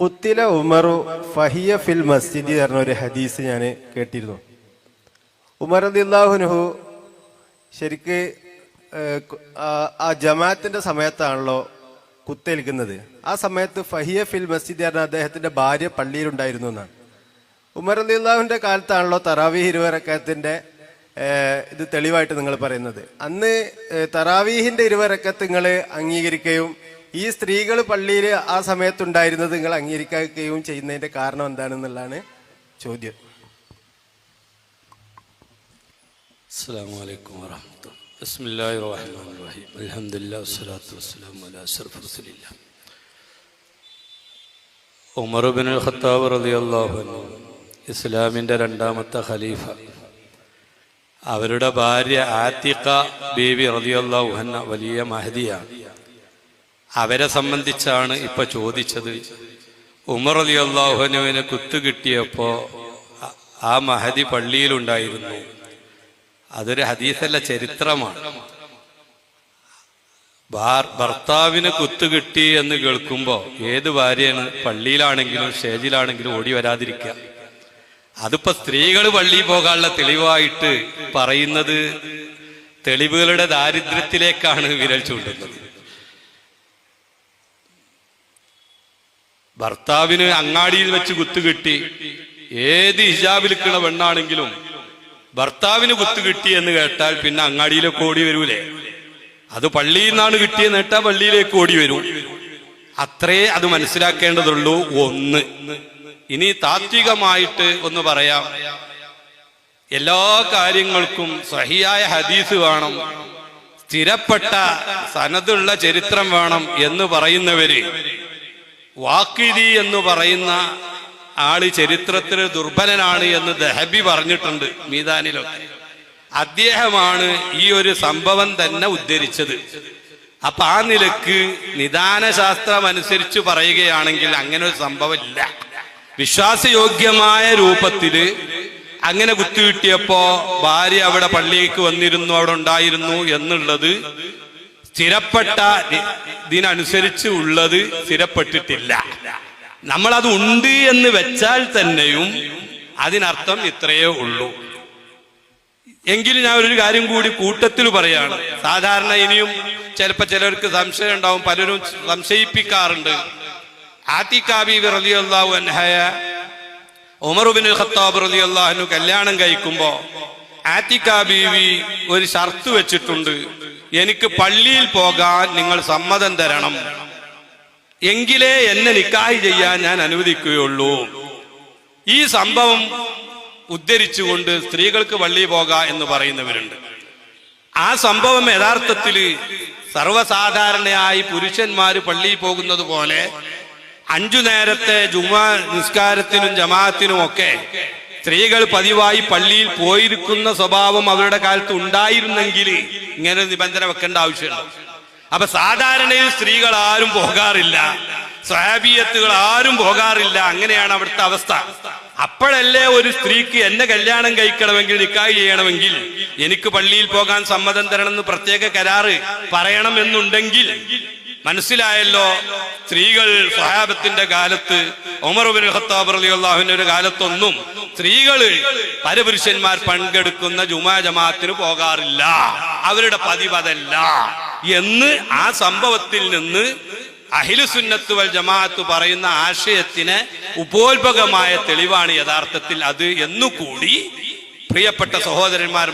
കുത്തില ഉമറു ഫഹിയ ഫിൽ മസ്ജിദ് പറഞ്ഞ ഒരു ഹദീസ് ഞാൻ കേട്ടിരുന്നു. ഉമർ അദില്ലാഹുനുഹു ശരിക്ക് ആ- ജമാഅത്തിന്റെ സമയത്താണല്ലോ കുത്തേൽക്കുന്നത്. ആ സമയത്ത് ഫഹിയ ഫിൽ മസ്ജിദ് പറഞ്ഞ അദ്ദേഹത്തിന്റെ ഭാര്യ പള്ളിയിലുണ്ടായിരുന്നു എന്നാണ്. ഉമർ അലിള്ളാഹുവിന്റെ കാലത്താണല്ലോ തറാവീഹ് ഇരുവരക്കത്തിന്റെ ഇത് തെളിവായിട്ട് നിങ്ങൾ പറയുന്നത്. അന്ന് തറാവീഹിന്റെ ഇരുവരക്കത്ത് നിങ്ങൾ അംഗീകരിക്കുകയും ഈ സ്ത്രീകൾ പള്ളിയിൽ ആ സമയത്തുണ്ടായിരുന്നത് നിങ്ങൾ അംഗീകരിക്കുകയും ചെയ്യുന്നതിന്റെ കാരണം എന്താണെന്നുള്ളതാണ് ചോദ്യം. ഇസ്ലാമിന്റെ ബിസ്മില്ലാഹി റഹീം. വസ്സലാത്തു അലാ ഉമർ ഖത്താബ് റളിയല്ലാഹു അൻഹു രണ്ടാമത്തെ ഖലീഫ. അവരുടെ ഭാര്യ ആത്തിക്ക ബീവി റളിയല്ലാഹു അൻഹ വലിയ മഹദിയാണ്. അവരെ സംബന്ധിച്ചാണ് ഇപ്പൊ ചോദിച്ചത്. ഉമർ അലി കുത്തു കിട്ടിയപ്പോൾ ആ മഹദി പള്ളിയിലുണ്ടായിരുന്നു. അതൊരു ഹദീസല്ല ചരിത്രമാണ്. ഭാർ- ഭർത്താവിന് കുത്തുകിട്ടി എന്ന് കേൾക്കുമ്പോ ഏത് ഭാര്യയാണ് പള്ളിയിലാണെങ്കിലും സ്റ്റേജിലാണെങ്കിലും ഓടി വരാതിരിക്കുക. അതിപ്പോ സ്ത്രീകൾ പള്ളിയിൽ പോകാനുള്ള തെളിവായിട്ട് പറയുന്നത് തെളിവുകളുടെ ദാരിദ്ര്യത്തിലേക്കാണ് വിരൽ ചൂണ്ടുന്നത്. ഭർത്താവിന് അങ്ങാടിയിൽ വെച്ച് കുത്തുകിട്ടി ഏത് ഹിജാബിലിക്കുള്ള പെണ്ണാണെങ്കിലും ഭർത്താവിന് കുത്തുകിട്ടി എന്ന് കേട്ടാൽ പിന്നെ അങ്ങാടിയിലേക്ക് ഓടി വരൂലേ? അത് പള്ളിയിൽ നിന്നാണ് കിട്ടിയെന്ന് കേട്ടാൽ പള്ളിയിലേക്ക് ഓടി വരൂ. അത്രേ അത് മനസ്സിലാക്കേണ്ടതുള്ളൂ. ഒന്ന്. ഇനി താത്വികമായിട്ട് ഒന്ന് പറയാം. എല്ലാ കാര്യങ്ങൾക്കും സഹിയായ ഹദീസ് വേണം. സ്ഥിരപ്പെട്ട സനതുള്ള ചരിത്രം വേണം എന്ന് പറയുന്നവര് വാക്കിരി എന്ന് പറയുന്ന ആൾ ചരിത്രത്തിൽ ദുർബലനാണ് എന്ന് ദഹബി പറഞ്ഞിട്ടുണ്ട് മീതാനിലൊക്കെ. അദ്ദേഹമാണ് ഈ ഒരു സംഭവം തന്നെ ഉദ്ധരിച്ചത്. അപ്പൊ ആ നിലയ്ക്ക് നിദാനശാസ്ത്രം അനുസരിച്ച് പറയുകയാണെങ്കിൽ അങ്ങനെ ഒരു സംഭവം ഇല്ല വിശ്വാസയോഗ്യമായ രൂപത്തിൽ അങ്ങനെ കുത്തിവിട്ടിയപ്പോ ഭാര്യ അവിടെ പള്ളിയിലേക്ക് വന്നിരുന്നു അവിടെ ഉണ്ടായിരുന്നു എന്നുള്ളത് സ്ഥിരപ്പെട്ട ഇതിനനുസരിച്ച് ഉള്ളത് സ്ഥിരപ്പെട്ടിട്ടില്ല. അത് ഉണ്ട് എന്ന് വെച്ചാൽ തന്നെയും അതിനർത്ഥം ഇത്രയേ ഉള്ളൂ. എങ്കിലും ഞാൻ ഒരു കാര്യം കൂടി കൂട്ടത്തിൽ പറയാണ്. സാധാരണ ഇനിയും ചിലപ്പോ ചിലർക്ക് സംശയം ഉണ്ടാവും പലരും സംശയിപ്പിക്കാറുണ്ട്. ആത്തിക്കാബി റളിയല്ലാഹു അൻഹയ ഉമറുബിൻ ഖത്താബ് റളിയല്ലാഹു കല്യാണം കഴിക്കുമ്പോ ആത്തിക്കാബീവി ഒരു ഷർത്ത് വെച്ചിട്ടുണ്ട്. എനിക്ക് പള്ളിയിൽ പോകാൻ നിങ്ങൾ സമ്മതം തരണം. എങ്കിലേ എന്നെ നിക്കാഹ് ചെയ്യാൻ ഞാൻ അനുവദിക്കുകയുള്ളൂ. ഈ സംഭവം ഉദ്ധരിച്ചുകൊണ്ട് സ്ത്രീകൾക്ക് പള്ളിയിൽ പോക എന്ന് പറയുന്നവരുണ്ട്. ആ സംഭവം യഥാർത്ഥത്തിൽ സർവസാധാരണയായി പുരുഷന്മാർ പള്ളിയിൽ പോകുന്നത് പോലെ അഞ്ചു നേരത്തെ ജുമാ നിസ്കാരത്തിനും ജമാഅത്തിനും ഒക്കെ സ്ത്രീകൾ പതിവായി പള്ളിയിൽ പോയിരിക്കുന്ന സ്വഭാവം അവരുടെ കാലത്ത് ഉണ്ടായിരുന്നെങ്കിൽ ഇങ്ങനെ നിബന്ധന വെക്കേണ്ട ആവശ്യമുണ്ട് അപ്പൊ സാധാരണയിൽ സ്ത്രീകൾ ആരും പോകാറില്ല. സ്വഹാബിയത്തുകൾ ആരും പോകാറില്ല. അങ്ങനെയാണ് അവിടുത്തെ അവസ്ഥ. അപ്പോഴല്ലേ ഒരു സ്ത്രീക്ക് എന്നെ കല്യാണം കഴിക്കണമെങ്കിൽ നിക്കാഹ് ചെയ്യണമെങ്കിൽ എനിക്ക് പള്ളിയിൽ പോകാൻ സമ്മതം തരണമെന്ന് പ്രത്യേക കരാറ് പറയണമെന്നുണ്ടെങ്കിൽ മനസ്സിലായല്ലോ സ്ത്രീകൾ സഹാബത്തിന്റെ കാലത്ത് ഒമർബിൻ ഖത്താബ് റളിയല്ലാഹുവിന്റെ ഒരു കാലത്തൊന്നും സ്ത്രീകൾ പരപുരുഷന്മാർ പങ്കെടുക്കുന്ന ജുമാ ജമാഅത്തിന് പോകാറില്ല. അവരുടെ പതിവതല്ല എന്ന് ആ സംഭവത്തിൽ നിന്ന് അഹിലുസുന്നത്ത് വൽ ജമാഅത്ത് പറയുന്ന ആശയത്തിന് ഉപോത്ഭകമായ തെളിവാണ് യഥാർത്ഥത്തിൽ അത് എന്നുകൂടി പ്രിയപ്പെട്ട സഹോദരന്മാർ